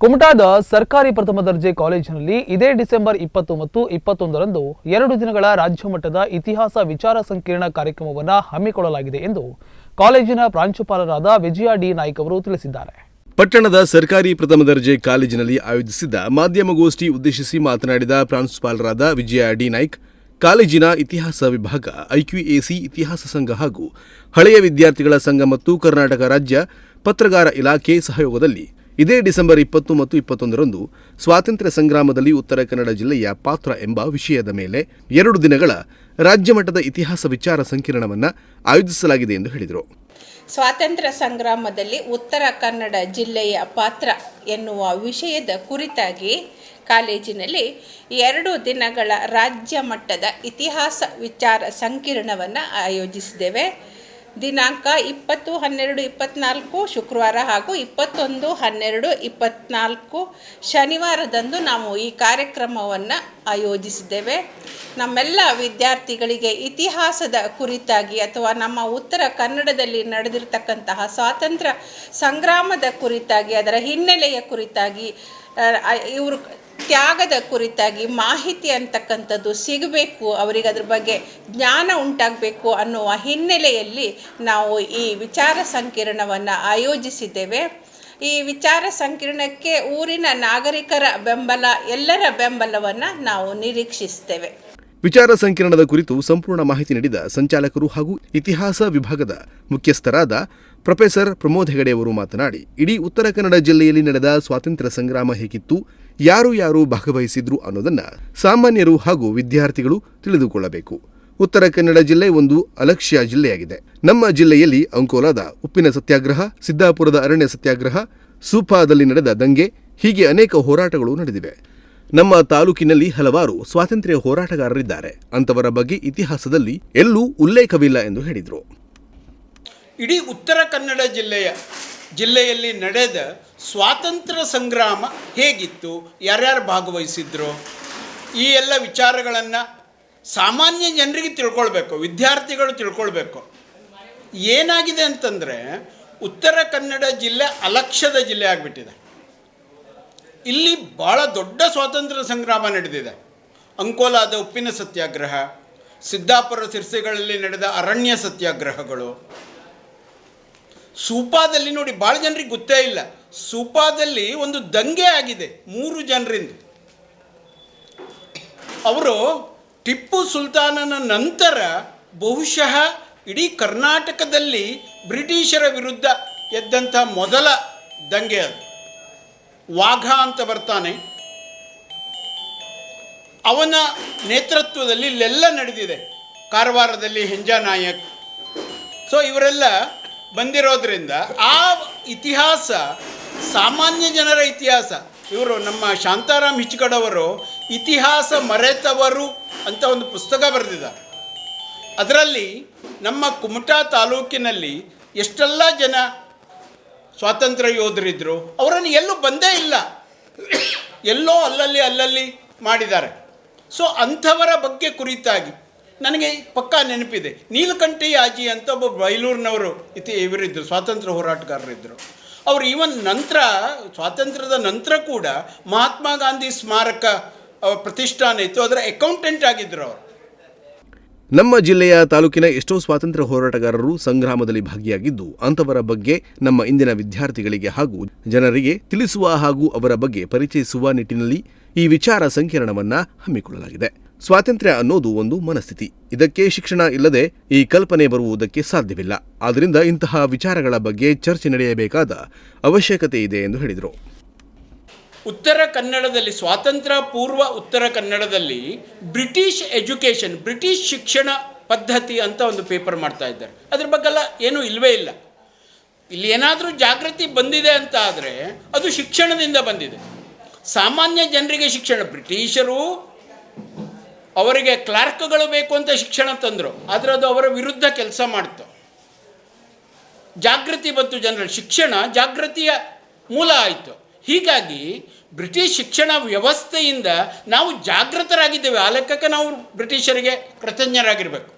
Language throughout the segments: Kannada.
ಕುಮಟಾದ ಸರ್ಕಾರಿ ಪ್ರಥಮ ದರ್ಜೆ ಕಾಲೇಜಿನಲ್ಲಿ ಇದೇ ಡಿಸೆಂಬರ್ ಇಪ್ಪತ್ತು ಮತ್ತು ಇಪ್ಪತ್ತೊಂದರಂದು ಎರಡು ದಿನಗಳ ರಾಜ್ಯ ಮಟ್ಟದ ಇತಿಹಾಸ ವಿಚಾರ ಸಂಕಿರಣ ಕಾರ್ಯಕ್ರಮವನ್ನು ಹಮ್ಮಿಕೊಳ್ಳಲಾಗಿದೆ ಎಂದು ಕಾಲೇಜಿನ ಪ್ರಾಂಶುಪಾಲರಾದ ವಿಜಯ ಡಿ ನಾಯ್ಕ ಅವರು ತಿಳಿಸಿದ್ದಾರೆ. ಪಟ್ಟಣದ ಸರ್ಕಾರಿ ಪ್ರಥಮ ದರ್ಜೆ ಕಾಲೇಜಿನಲ್ಲಿ ಆಯೋಜಿಸಿದ್ದ ಮಾಧ್ಯಮಗೋಷ್ಠಿ ಉದ್ದೇಶಿಸಿ ಮಾತನಾಡಿದ ಪ್ರಾಂಶುಪಾಲರಾದ ವಿಜಯ ಡಿ ನಾಯ್ಕ್, ಕಾಲೇಜಿನ ಇತಿಹಾಸ ವಿಭಾಗ, ಐಕ್ಯುಎಸಿ ಇತಿಹಾಸ ಸಂಘ ಹಾಗೂ ಹಳೆಯ ವಿದ್ಯಾರ್ಥಿಗಳ ಸಂಘ ಮತ್ತು ಕರ್ನಾಟಕ ರಾಜ್ಯ ಪತ್ರಗಾರ ಇಲಾಖೆ ಸಹಯೋಗದಲ್ಲಿ ಇದೇ ಡಿಸೆಂಬರ್ ಇಪ್ಪತ್ತು ಮತ್ತು ಇಪ್ಪತ್ತೊಂದರಂದು ಸ್ವಾತಂತ್ರ್ಯ ಸಂಗ್ರಾಮದಲ್ಲಿ ಉತ್ತರ ಕನ್ನಡ ಜಿಲ್ಲೆಯ ಪಾತ್ರ ಎಂಬ ವಿಷಯದ ಮೇಲೆ ಎರಡು ದಿನಗಳ ರಾಜ್ಯ ಮಟ್ಟದ ಇತಿಹಾಸ ವಿಚಾರ ಸಂಕಿರಣವನ್ನು ಆಯೋಜಿಸಲಾಗಿದೆ ಎಂದು ಹೇಳಿದರು. ಸ್ವಾತಂತ್ರ್ಯ ಸಂಗ್ರಾಮದಲ್ಲಿ ಉತ್ತರ ಕನ್ನಡ ಜಿಲ್ಲೆಯ ಪಾತ್ರ ಎನ್ನುವ ವಿಷಯದ ಕುರಿತಾಗಿ ಕಾಲೇಜಿನಲ್ಲಿ ಎರಡು ದಿನಗಳ ರಾಜ್ಯ ಮಟ್ಟದ ಇತಿಹಾಸ ವಿಚಾರ ಸಂಕಿರಣವನ್ನು ಆಯೋಜಿಸಿದ್ದೇವೆ. ದಿನಾಂಕ ಇಪ್ಪತ್ತು ಹನ್ನೆರಡು ಇಪ್ಪತ್ತ್ನಾಲ್ಕು ಶುಕ್ರವಾರ ಹಾಗೂ ಇಪ್ಪತ್ತೊಂದು ಹನ್ನೆರಡು ಇಪ್ಪತ್ತ್ನಾಲ್ಕು ಶನಿವಾರದಂದು ನಾವು ಈ ಕಾರ್ಯಕ್ರಮವನ್ನು ಆಯೋಜಿಸಿದ್ದೇವೆ. ನಮ್ಮೆಲ್ಲ ವಿದ್ಯಾರ್ಥಿಗಳಿಗೆ ಇತಿಹಾಸದ ಕುರಿತಾಗಿ ಅಥವಾ ನಮ್ಮ ಉತ್ತರ ಕನ್ನಡದಲ್ಲಿ ನಡೆದಿರ್ತಕ್ಕಂತಹ ಸ್ವಾತಂತ್ರ್ಯ ಸಂಗ್ರಾಮದ ಕುರಿತಾಗಿ, ಅದರ ಹಿನ್ನೆಲೆಯ ಕುರಿತಾಗಿ ಇವರು ತ್ಯಾಗದ ಕುರಿತಾಗಿ ಮಾಹಿತಿ ಅಂತಕ್ಕಂಥದ್ದು ಸಿಗಬೇಕು, ಅವರಿಗೆ ಅದ್ರ ಬಗ್ಗೆ ಜ್ಞಾನ ಉಂಟಾಗಬೇಕು ಅನ್ನುವ ಹಿನ್ನೆಲೆಯಲ್ಲಿ ನಾವು ಈ ವಿಚಾರ ಸಂಕಿರಣವನ್ನು ಆಯೋಜಿಸಿದ್ದೇವೆ. ಈ ವಿಚಾರ ಸಂಕಿರಣಕ್ಕೆ ಊರಿನ ನಾಗರಿಕರ ಬೆಂಬಲ, ಎಲ್ಲರ ಬೆಂಬಲವನ್ನು ನಾವು ನಿರೀಕ್ಷಿಸ್ತೇವೆ ವಿಚಾರ ಸಂಕಿರಣದ ಕುರಿತು ಸಂಪೂರ್ಣ ಮಾಹಿತಿ ನೀಡಿದ ಸಂಚಾಲಕರು ಹಾಗೂ ಇತಿಹಾಸ ವಿಭಾಗದ ಮುಖ್ಯಸ್ಥರಾದ ಪ್ರೊಫೆಸರ್ ಪ್ರಮೋದ್ ಹೆಗಡೆಯವರು ಮಾತನಾಡಿ, ಇಡೀ ಉತ್ತರ ಕನ್ನಡ ಜಿಲ್ಲೆಯಲ್ಲಿ ನಡೆದ ಸ್ವಾತಂತ್ರ್ಯ ಸಂಗ್ರಾಮ ಹೇಗಿತ್ತು ಯಾರು ಯಾರು ಭಾಗವಹಿಸಿದ್ರು ಅನ್ನೋದನ್ನು ಸಾಮಾನ್ಯರು ಹಾಗೂ ವಿದ್ಯಾರ್ಥಿಗಳು ತಿಳಿದುಕೊಳ್ಳಬೇಕು. ಉತ್ತರ ಕನ್ನಡ ಜಿಲ್ಲೆ ಒಂದು ಅಲಕ್ಷ್ಯ ಜಿಲ್ಲೆಯಾಗಿದೆ. ನಮ್ಮ ಜಿಲ್ಲೆಯಲ್ಲಿ ಅಂಕೋಲಾದ ಉಪ್ಪಿನ ಸತ್ಯಾಗ್ರಹ, ಸಿದ್ದಾಪುರದ ಅರಣ್ಯ ಸತ್ಯಾಗ್ರಹ ಸೂಪಾದಲ್ಲಿ ನಡೆದ ದಂಗೆ, ಹೀಗೆ ಅನೇಕ ಹೋರಾಟಗಳು ನಡೆದಿವೆ. ನಮ್ಮ ತಾಲೂಕಿನಲ್ಲಿ ಹಲವಾರು ಸ್ವಾತಂತ್ರ್ಯ ಹೋರಾಟಗಾರರಿದ್ದಾರೆ. ಅಂತವರ ಬಗ್ಗೆ ಇತಿಹಾಸದಲ್ಲಿ ಎಲ್ಲೂ ಉಲ್ಲೇಖವಿಲ್ಲ ಎಂದು ಹೇಳಿದರು. ಇಡೀ ಉತ್ತರ ಕನ್ನಡ ಜಿಲ್ಲೆಯ ಜಿಲ್ಲೆಯಲ್ಲಿ ನಡೆದ ಸ್ವಾತಂತ್ರ್ಯ ಸಂಗ್ರಾಮ ಹೇಗಿತ್ತು? ಯಾರ್ಯಾರು ಭಾಗವಹಿಸಿದ್ರು? ಈ ಎಲ್ಲ ವಿಚಾರಗಳನ್ನು ಸಾಮಾನ್ಯ ಜನರಿಗೆ ತಿಳ್ಕೊಳ್ಬೇಕು, ವಿದ್ಯಾರ್ಥಿಗಳು ತಿಳ್ಕೊಳ್ಬೇಕು. ಏನಾಗಿದೆ ಅಂತಂದರೆ, ಉತ್ತರ ಕನ್ನಡ ಜಿಲ್ಲೆ ಅಲಕ್ಷ್ಯದ ಜಿಲ್ಲೆ ಆಗಿಬಿಟ್ಟಿದೆ. ಇಲ್ಲಿ ಭಾಳ ದೊಡ್ಡ ಸ್ವಾತಂತ್ರ್ಯ ಸಂಗ್ರಾಮ ನಡೆದಿದೆ. ಅಂಕೋಲಾದ ಉಪ್ಪಿನ ಸತ್ಯಾಗ್ರಹ, ಸಿದ್ದಾಪುರ ಸಿರ್ಸೆಗಳಲ್ಲಿ ನಡೆದ ಅರಣ್ಯ ಸತ್ಯಾಗ್ರಹಗಳು ಸೂಪಾದಲ್ಲಿ ನೋಡಿ ಭಾಳ ಜನರಿಗೆ ಗೊತ್ತೇ ಇಲ್ಲ. ಸೂಪಾದಲ್ಲಿ ಒಂದು ದಂಗೆ ಆಗಿದೆ ಮೂರು ಜನರಿಂದ. ಅವರು ಟಿಪ್ಪು ಸುಲ್ತಾನನ ನಂತರ ಬಹುಶಃ ಇಡೀ ಕರ್ನಾಟಕದಲ್ಲಿ ಬ್ರಿಟಿಷರ ವಿರುದ್ಧ ಎದ್ದಂಥ ಮೊದಲ ದಂಗೆ ಅದು. ವಾಘ ಅಂತ ಬರ್ತಾನೆ. ಅವನ ನೇತೃತ್ವದಲ್ಲಿ ಇಲ್ಲೆಲ್ಲ ನಡೆದಿದೆ. ಕಾರವಾರದಲ್ಲಿ ಹೆಂಜಾ ನಾಯಕ್ ಸೊ ಇವರೆಲ್ಲ ಬಂದಿರೋದ್ರಿಂದ ಆ ಇತಿಹಾಸ, ಸಾಮಾನ್ಯ ಜನರ ಇತಿಹಾಸ. ಇವರು ನಮ್ಮ ಶಾಂತಾರಾಮ್ ಹಿಚ್ಕಡವರು ಇತಿಹಾಸ ಮರೆತವರು ಅಂತ ಒಂದು ಪುಸ್ತಕ ಬರೆದಿದ್ದಾರೆ. ಅದರಲ್ಲಿ ನಮ್ಮ ಕುಮಟಾ ತಾಲೂಕಿನಲ್ಲಿ ಎಷ್ಟೆಲ್ಲ ಜನ ಸ್ವಾತಂತ್ರ್ಯ ಯೋಧರಿದ್ದರು ಅವರನ್ನು ಎಲ್ಲೂ ಬಂದೇ ಇಲ್ಲ. ಎಲ್ಲೋ ಅಲ್ಲಲ್ಲಿ ಅಲ್ಲಲ್ಲಿ ಮಾಡಿದ್ದಾರೆ. ಸೊ ಅಂಥವರ ಬಗ್ಗೆ ಕುರಿತಾಗಿ ನನಗೆ ಪಕ್ಕಾ ನೆನಪಿದೆ. ನೀಲಕಂಠಿ ಆಜಿ ಅಂತ ಒಬ್ಬ ಬೈಲೂರಿನವರು ಇತಿ ಇವರಿದ್ದರು ಸ್ವಾತಂತ್ರ್ಯ ಹೋರಾಟಗಾರರಿದ್ದರು ಅವರು ಇವನ್ ನಂತರ, ಸ್ವಾತಂತ್ರ್ಯದ ನಂತರ ಕೂಡ ಮಹಾತ್ಮ ಗಾಂಧಿ ಸ್ಮಾರಕ ಪ್ರತಿಷ್ಠಾನ ಇತ್ತು. ಅದರ ಅಕೌಂಟೆಂಟ್ ಆಗಿದ್ದರು ಅವರು. ನಮ್ಮ ಜಿಲ್ಲೆಯ ತಾಲೂಕಿನ ಎಷ್ಟೋ ಸ್ವಾತಂತ್ರ್ಯ ಹೋರಾಟಗಾರರು ಸಂಗ್ರಾಮದಲ್ಲಿ ಭಾಗಿಯಾಗಿದ್ದು ಅಂತವರ ಬಗ್ಗೆ ನಮ್ಮ ಇಂದಿನ ವಿದ್ಯಾರ್ಥಿಗಳಿಗೆ ಹಾಗೂ ಜನರಿಗೆ ತಿಳಿಸುವ ಹಾಗೂ ಅವರ ಬಗ್ಗೆ ಪರಿಚಯಿಸುವ ನಿಟ್ಟಿನಲ್ಲಿ ಈ ವಿಚಾರ ಸಂಕಿರಣವನ್ನು ಹಮ್ಮಿಕೊಳ್ಳಲಾಗಿದೆ. ಸ್ವಾತಂತ್ರ್ಯ ಅನ್ನೋದು ಒಂದು ಮನಸ್ಥಿತಿ. ಇದಕ್ಕೆ ಶಿಕ್ಷಣ ಇಲ್ಲದೆ ಈ ಕಲ್ಪನೆ ಬರುವುದಕ್ಕೆ ಸಾಧ್ಯವಿಲ್ಲ. ಆದ್ದರಿಂದ ಇಂತಹ ವಿಚಾರಗಳ ಬಗ್ಗೆ ಚರ್ಚೆ ನಡೆಯಬೇಕಾದ ಅವಶ್ಯಕತೆ ಇದೆ ಎಂದು ಹೇಳಿದರು. ಉತ್ತರ ಕನ್ನಡದಲ್ಲಿ, ಸ್ವಾತಂತ್ರ್ಯ ಪೂರ್ವ ಉತ್ತರ ಕನ್ನಡದಲ್ಲಿ ಬ್ರಿಟಿಷ್ ಎಜುಕೇಷನ್, ಬ್ರಿಟಿಷ್ ಶಿಕ್ಷಣ ಪದ್ಧತಿ ಅಂತ ಒಂದು ಪೇಪರ್ ಮಾಡ್ತಾ ಇದ್ದಾರೆ. ಅದ್ರ ಬಗ್ಗೆಲ್ಲ ಏನೂ ಇಲ್ಲವೇ ಇಲ್ಲ. ಇಲ್ಲಿ ಏನಾದರೂ ಜಾಗೃತಿ ಬಂದಿದೆ ಅಂತ ಆದರೆ ಅದು ಶಿಕ್ಷಣದಿಂದ ಬಂದಿದೆ. ಸಾಮಾನ್ಯ ಜನರಿಗೆ ಶಿಕ್ಷಣ, ಬ್ರಿಟಿಷರು ಅವರಿಗೆ ಕ್ಲಾರ್ಕ್ಗಳು ಬೇಕು ಅಂತ ಶಿಕ್ಷಣ ತಂದರು ಆದರೆ ಅದು ಅವರ ವಿರುದ್ಧ ಕೆಲಸ ಮಾಡ್ತು. ಜಾಗೃತಿ ಬಂತು ಜನರ ಶಿಕ್ಷಣ ಜಾಗೃತಿಯ ಮೂಲ ಆಯಿತು. ಹೀಗಾಗಿ ಬ್ರಿಟಿಷ್ ಶಿಕ್ಷಣ ವ್ಯವಸ್ಥೆಯಿಂದ ನಾವು ಜಾಗೃತರಾಗಿದ್ದೇವೆ. ಆ ಲೆಕ್ಕಕ್ಕೆ ನಾವು ಬ್ರಿಟಿಷರಿಗೆ ಕೃತಜ್ಞರಾಗಿರಬೇಕು.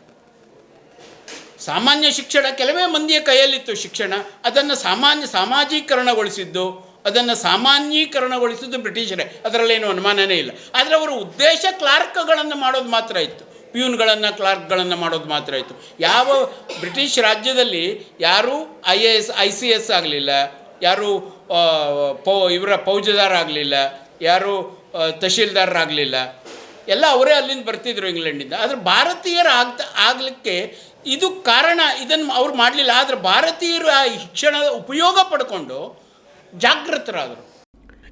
ಸಾಮಾನ್ಯ ಶಿಕ್ಷಣ ಕೆಲವೇ ಮಂದಿಯ ಕೈಯಲ್ಲಿತ್ತು ಶಿಕ್ಷಣ. ಅದನ್ನು ಸಾಮಾನ್ಯ ಸಾಮಾಜೀಕರಣಗೊಳಿಸಿದ್ದು ಅದನ್ನು ಸಾಮಾನ್ಯೀಕರಣಗೊಳಿಸಿದ್ದು ಬ್ರಿಟಿಷರೇ. ಅದರಲ್ಲೇನು ಅನುಮಾನನೇ ಇಲ್ಲ. ಆದರೆ ಅವರ ಉದ್ದೇಶ ಕ್ಲಾರ್ಕ್ಗಳನ್ನು ಮಾಡೋದು ಮಾತ್ರ ಇತ್ತು. ಪ್ಯೂನ್ಗಳನ್ನು, ಕ್ಲಾರ್ಕ್ಗಳನ್ನು ಮಾಡೋದು ಮಾತ್ರ ಇತ್ತು. ಯಾವ ಬ್ರಿಟಿಷ್ ರಾಜ್ಯದಲ್ಲಿ ಯಾರೂ I A S, I C S ಆಗಲಿಲ್ಲ. ಯಾರು ಪೌ, ಇವರ ಫೌಜದಾರ ಆಗಲಿಲ್ಲ. ಯಾರು ತಹಶೀಲ್ದಾರರಾಗಲಿಲ್ಲ ಎಲ್ಲ ಅವರೇ ಅಲ್ಲಿಂದ ಬರ್ತಿದ್ರು ಇಂಗ್ಲೆಂಡಿಂದ. ಆದರೆ ಭಾರತೀಯರು ಆಗ್ತಾ, ಆಗಲಿಕ್ಕೆ ಇದು ಕಾರಣ ಇದನ್ನು ಅವ್ರು ಮಾಡಲಿಲ್ಲ. ಆದರೆ ಭಾರತೀಯರು ಆ ಶಿಕ್ಷಣದ ಉಪಯೋಗ ಪಡ್ಕೊಂಡು ಜಾಗೃತರಾದರು.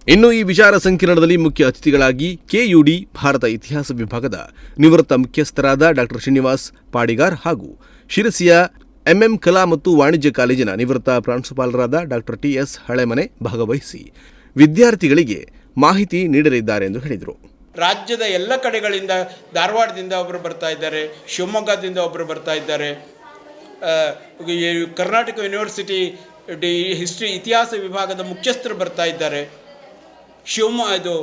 ಇನ್ನು ಈ ವಿಚಾರ ಸಂಕಿರಣದಲ್ಲಿ ಮುಖ್ಯ ಅತಿಥಿಗಳಾಗಿ ಕೆಯುಡಿ ಭಾರತ ಇತಿಹಾಸ ವಿಭಾಗದ ನಿವೃತ್ತ ಮುಖ್ಯಸ್ಥರಾದ ಡಾಕ್ಟರ್ ಶ್ರೀನಿವಾಸ್ ಪಾಡಿಗಾರ್ ಹಾಗೂ ಶಿರಸಿಯ ಎಂಎಂ ಕಲಾ ಮತ್ತು ವಾಣಿಜ್ಯ ಕಾಲೇಜಿನ ನಿವೃತ್ತ ಪ್ರಾಂಶುಪಾಲರಾದ ಡಾಕ್ಟರ್ ಟಿಎಸ್ ಹಳೆಮನೆ ಭಾಗವಹಿಸಿ ವಿದ್ಯಾರ್ಥಿಗಳಿಗೆ ಮಾಹಿತಿ ನೀಡಲಿದ್ದಾರೆ ಎಂದು ಹೇಳಿದರು. ರಾಜ್ಯದ ಎಲ್ಲ ಕಡೆಗಳಿಂದ ಧಾರವಾಡದಿಂದ ಒಬ್ಬರು ಬರ್ತಾ ಇದ್ದಾರೆ ಶಿವಮೊಗ್ಗದಿಂದ ಒಬ್ಬರು ಬರ್ತಾ ಇದ್ದಾರೆ. ಕರ್ನಾಟಕ ಯೂನಿವರ್ಸಿಟಿ ಡಿ ಹಿಸ್ಟ್ರಿ ಇತಿಹಾಸ ವಿಭಾಗದ ಮುಖ್ಯಸ್ಥರು ಬರ್ತಾ ಇದ್ದಾರೆ. ಶಿವಮೊಗ್ಗ ಇದು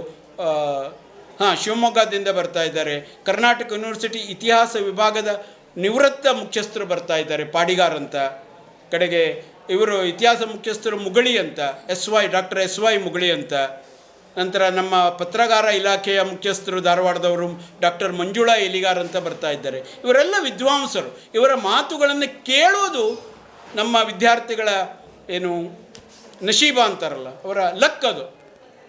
ಹಾಂ, ಶಿವಮೊಗ್ಗದಿಂದ ಬರ್ತಾ ಇದ್ದಾರೆ. ಕರ್ನಾಟಕ ಯೂನಿವರ್ಸಿಟಿ ಇತಿಹಾಸ ವಿಭಾಗದ ನಿವೃತ್ತ ಮುಖ್ಯಸ್ಥರು ಬರ್ತಾ ಇದ್ದಾರೆ, ಪಾಡಿಗಾರ್ ಅಂತ. ಕಡೆಗೆ ಇವರು ಇತಿಹಾಸ ಮುಖ್ಯಸ್ಥರು ಮುಗಳಿ ಅಂತ, S Y, doctor S Y Mugali ಅಂತ. ನಂತರ ನಮ್ಮ ಪತ್ರಗಾರ ಇಲಾಖೆಯ ಮುಖ್ಯಸ್ಥರು ಧಾರವಾಡದವರು, ಡಾಕ್ಟರ್ ಮಂಜುಳಾ ಎಲಿಗಾರ್ ಅಂತ ಬರ್ತಾ ಇದ್ದಾರೆ. ಇವರೆಲ್ಲ ವಿದ್ವಾಂಸರು. ಇವರ ಮಾತುಗಳನ್ನು ಕೇಳೋದು ನಮ್ಮ ವಿದ್ಯಾರ್ಥಿಗಳ ಏನು ನಶೀಬ ಅಂತಾರಲ್ಲ, ಅವರ ಲಕ್ ಅದು,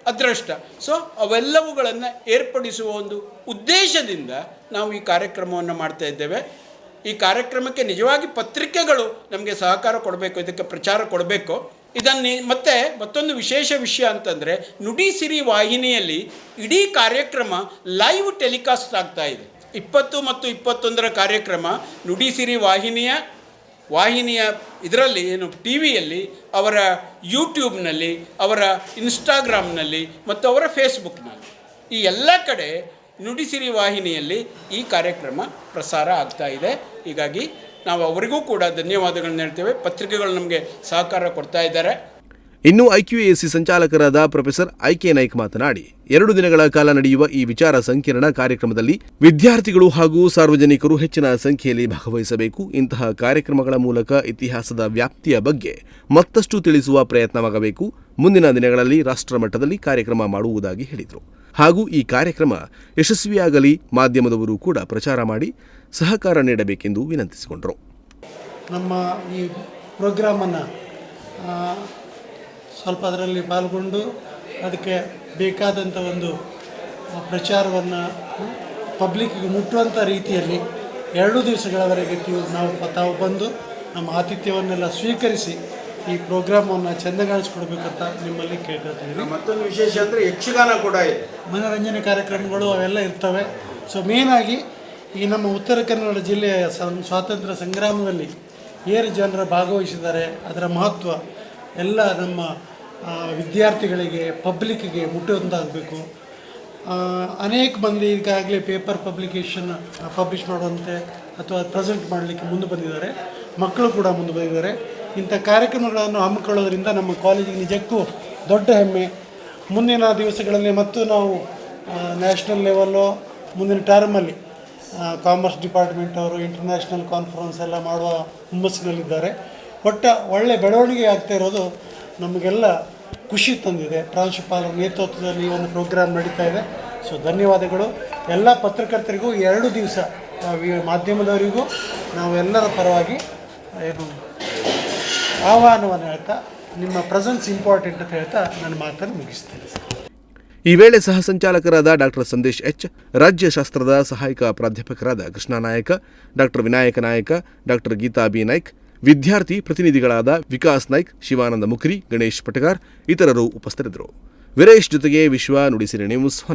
ಅದೃಷ್ಟ. ಸೊ ಅವೆಲ್ಲವುಗಳನ್ನು ಏರ್ಪಡಿಸುವ ಒಂದು ಉದ್ದೇಶದಿಂದ ನಾವು ಈ ಕಾರ್ಯಕ್ರಮವನ್ನು ಮಾಡ್ತಾ ಇದ್ದೇವೆ. ಈ ಕಾರ್ಯಕ್ರಮಕ್ಕೆ ನಿಜವಾಗಿ ಪತ್ರಿಕೆಗಳು ನಮಗೆ ಸಹಕಾರ ಕೊಡಬೇಕು, ಇದಕ್ಕೆ ಪ್ರಚಾರ ಕೊಡಬೇಕು. ಇದನ್ನು, ಮತ್ತೆ ಮತ್ತೊಂದು ವಿಶೇಷ ವಿಷಯ ಅಂತಂದರೆ, ನುಡಿ ಸಿರಿ ವಾಹಿನಿಯಲ್ಲಿ ಇಡೀ ಕಾರ್ಯಕ್ರಮ ಲೈವ್ ಟೆಲಿಕಾಸ್ಟ್ ಆಗ್ತಾ ಇದೆ. ಇಪ್ಪತ್ತು ಮತ್ತು ಇಪ್ಪತ್ತೊಂದರ ಕಾರ್ಯಕ್ರಮ ನುಡಿ ಸಿರಿ ವಾಹಿನಿಯ ವಾಹಿನಿಯ ಇದರಲ್ಲಿ ಏನು ಟಿ ವಿಯಲ್ಲಿ ಅವರ ಯೂಟ್ಯೂಬ್ನಲ್ಲಿ, ಅವರ ಇನ್ಸ್ಟಾಗ್ರಾಮ್ನಲ್ಲಿ ಮತ್ತು ಅವರ ಫೇಸ್ಬುಕ್ನಲ್ಲಿ ಈ ಎಲ್ಲ ಕಡೆ ನುಡಿಸಿರಿ ವಾಹಿನಿಯಲ್ಲಿ ಈ ಕಾರ್ಯಕ್ರಮ ಪ್ರಸಾರ ಆಗ್ತಾ ಇದೆ. ಹೀಗಾಗಿ ನಾವು ಅವರಿಗೂ ಕೂಡ ಧನ್ಯವಾದಗಳನ್ನ ಹೇಳ್ತೇವೆ. ಪತ್ರಿಕೆಗಳು ನಮಗೆ ಸಹಕಾರ ಕೊಡ್ತಾ ಇದ್ದಾರೆ. ಇನ್ನು ಐಕ್ಯುಎಸಿ ಸಂಚಾಲಕರಾದ ಪ್ರೊಫೆಸರ್ ಐಕೆ ನಾಯ್ಕ್ ಮಾತನಾಡಿ, ಎರಡು ದಿನಗಳ ಕಾಲ ನಡೆಯುವ ಈ ವಿಚಾರ ಸಂಕಿರಣ ಕಾರ್ಯಕ್ರಮದಲ್ಲಿ ವಿದ್ಯಾರ್ಥಿಗಳು ಹಾಗೂ ಸಾರ್ವಜನಿಕರು ಹೆಚ್ಚಿನ ಸಂಖ್ಯೆಯಲ್ಲಿ ಭಾಗವಹಿಸಬೇಕು. ಇಂತಹ ಕಾರ್ಯಕ್ರಮಗಳ ಮೂಲಕ ಇತಿಹಾಸದ ವ್ಯಾಪ್ತಿಯ ಬಗ್ಗೆ ಮತ್ತಷ್ಟು ತಿಳಿಸುವ ಪ್ರಯತ್ನವಾಗಬೇಕು. ಮುಂದಿನ ದಿನಗಳಲ್ಲಿ ರಾಷ್ಟ್ರಮಟ್ಟದಲ್ಲಿ ಕಾರ್ಯಕ್ರಮ ಮಾಡುವುದಾಗಿ ಹೇಳಿದರು. ಹಾಗೂ ಈ ಕಾರ್ಯಕ್ರಮ ಯಶಸ್ವಿಯಾಗಲಿ ಮಾಧ್ಯಮದವರು ಕೂಡ ಪ್ರಚಾರ ಮಾಡಿ ಸಹಕಾರ ನೀಡಬೇಕೆಂದು ವಿನಂತಿಸಿಕೊಂಡರು. ನಮ್ಮ ಈ ಪ್ರೋಗ್ರಾಮನ್ನು ಸ್ವಲ್ಪ ಅದರಲ್ಲಿ ಪಾಲ್ಗೊಂಡು ಅದಕ್ಕೆ ಬೇಕಾದಂಥ ಒಂದು ಪ್ರಚಾರವನ್ನು ಪಬ್ಲಿಕ್ಗೆ ಮುಟ್ಟುವಂಥ ರೀತಿಯಲ್ಲಿ ಎರಡು ದಿವಸಗಳವರೆಗೆ ನಾವು ತಾವು ಬಂದು ನಮ್ಮ ಆತಿಥ್ಯವನ್ನೆಲ್ಲ ಸ್ವೀಕರಿಸಿ ಈ ಪ್ರೋಗ್ರಾಮನ್ನು ಚೆಂದಗಾಣಿಸ್ಕೊಡ್ಬೇಕಂತ ನಿಮ್ಮಲ್ಲಿ ಕೇಳ್ಕೊಳ್ತೀವಿ ಮತ್ತೊಂದು ವಿಶೇಷ ಅಂದರೆ ಯಕ್ಷಗಾನ ಕೂಡ ಇದೆ. ಮನೋರಂಜನೆ ಕಾರ್ಯಕ್ರಮಗಳು ಅವೆಲ್ಲ ಇರ್ತವೆ. ಸೊ ಮೇನಾಗಿ ಈ ನಮ್ಮ ಉತ್ತರ ಕನ್ನಡ ಜಿಲ್ಲೆಯ ಸ್ವಾತಂತ್ರ್ಯ ಸಂಗ್ರಾಮದಲ್ಲಿ ಏರು ಜನರು ಭಾಗವಹಿಸಿದ್ದಾರೆ. ಅದರ ಮಹತ್ವ ಎಲ್ಲ ನಮ್ಮ ವಿದ್ಯಾರ್ಥಿಗಳಿಗೆ ಪಬ್ಲಿಕ್ಕಿಗೆ ಮುಟ್ಟುವಂತಾಗಬೇಕು ಅನೇಕ ಮಂದಿ ಈಗಾಗಲೇ ಪೇಪರ್ ಪಬ್ಲಿಕೇಶನ್ ಪಬ್ಲಿಷ್ ಮಾಡುವಂತೆ ಅಥವಾ ಪ್ರೆಸೆಂಟ್ ಮಾಡಲಿಕ್ಕೆ ಮುಂದೆ ಬಂದಿದ್ದಾರೆ. ಮಕ್ಕಳು ಕೂಡ ಮುಂದೆ ಬಂದಿದ್ದಾರೆ. ಇಂಥ ಕಾರ್ಯಕ್ರಮಗಳನ್ನು ಹಮ್ಮಿಕೊಳ್ಳೋದ್ರಿಂದ ನಮ್ಮ ಕಾಲೇಜಿಗೆ ನಿಜಕ್ಕೂ ದೊಡ್ಡ ಹೆಮ್ಮೆ. ಮುಂದಿನ ದಿವಸಗಳಲ್ಲಿ ಮತ್ತು ನಾವು ನ್ಯಾಷನಲ್ ಲೆವೆಲ್ಲು ಮುಂದಿನ ಟರ್ಮಲ್ಲಿ ಕಾಮರ್ಸ್ ಡಿಪಾರ್ಟ್ಮೆಂಟ್ ಅವರು ಇಂಟರ್ನ್ಯಾಷನಲ್ ಕಾನ್ಫರೆನ್ಸ್ ಎಲ್ಲ ಮಾಡುವ ಹುಮ್ಮಸ್ಸಿನಲ್ಲಿದ್ದಾರೆ. ಒಟ್ಟ ಒಳ್ಳೆ ಬೆಳವಣಿಗೆ ಆಗ್ತಾ ಇರೋದು ನಮಗೆಲ್ಲ ಖುಷಿ ತಂದಿದೆ. ಪ್ರಾಂಶುಪಾಲರ ನೇತೃತ್ವದಲ್ಲಿ ಈ ಒಂದು ಪ್ರೋಗ್ರಾಮ್ ನಡೀತಾ ಇದೆ. ಸೊ ಧನ್ಯವಾದಗಳು. ಎಲ್ಲ ಪತ್ರಕರ್ತರಿಗೂ ಎರಡು ದಿವಸ ಮಾಧ್ಯಮದವರಿಗೂ ನಾವು ಎಲ್ಲರ ಪರವಾಗಿ ಏನು ಆಹ್ವಾನವನ್ನು ಹೇಳ್ತಾ, ನಿಮ್ಮ ಪ್ರೆಸೆನ್ಸ್ ಇಂಪಾರ್ಟೆಂಟ್ ಅಂತ ಹೇಳ್ತಾ ನನ್ನ ಮಾತನ್ನು ಮುಗಿಸ್ತೇನೆ. ಈ ವೇಳೆ ಸಹ ಸಂಚಾಲಕರಾದ ಡಾಕ್ಟರ್ ಸಂದೇಶ್ ಎಚ್, ರಾಜ್ಯಶಾಸ್ತ್ರದ ಸಹಾಯಕ ಪ್ರಾಧ್ಯಾಪಕರಾದ ಕೃಷ್ಣ ನಾಯಕ ಡಾಕ್ಟರ್ ವಿನಾಯಕ ನಾಯಕ ಡಾಕ್ಟರ್ ಗೀತಾ ಬಿ. ನಾಯ್ಕ್ ವಿದ್ಯಾರ್ಥಿ ಪ್ರತಿನಿಧಿಗಳಾದ ವಿಕಾಸ್ ನಾಯ್ಕ್, ಶಿವಾನಂದ ಮುಖ್ರಿ, ಗಣೇಶ್ ಪಟಗಾರ್ ಇತರರು ಉಪಸ್ಥಿತರಿದ್ದರು. ವಿರೇಶ್ ಜೊತೆಗೆ ವಿಶ್ವ ನುಡಿಸಿರಿ ನ್ಯೂಸ್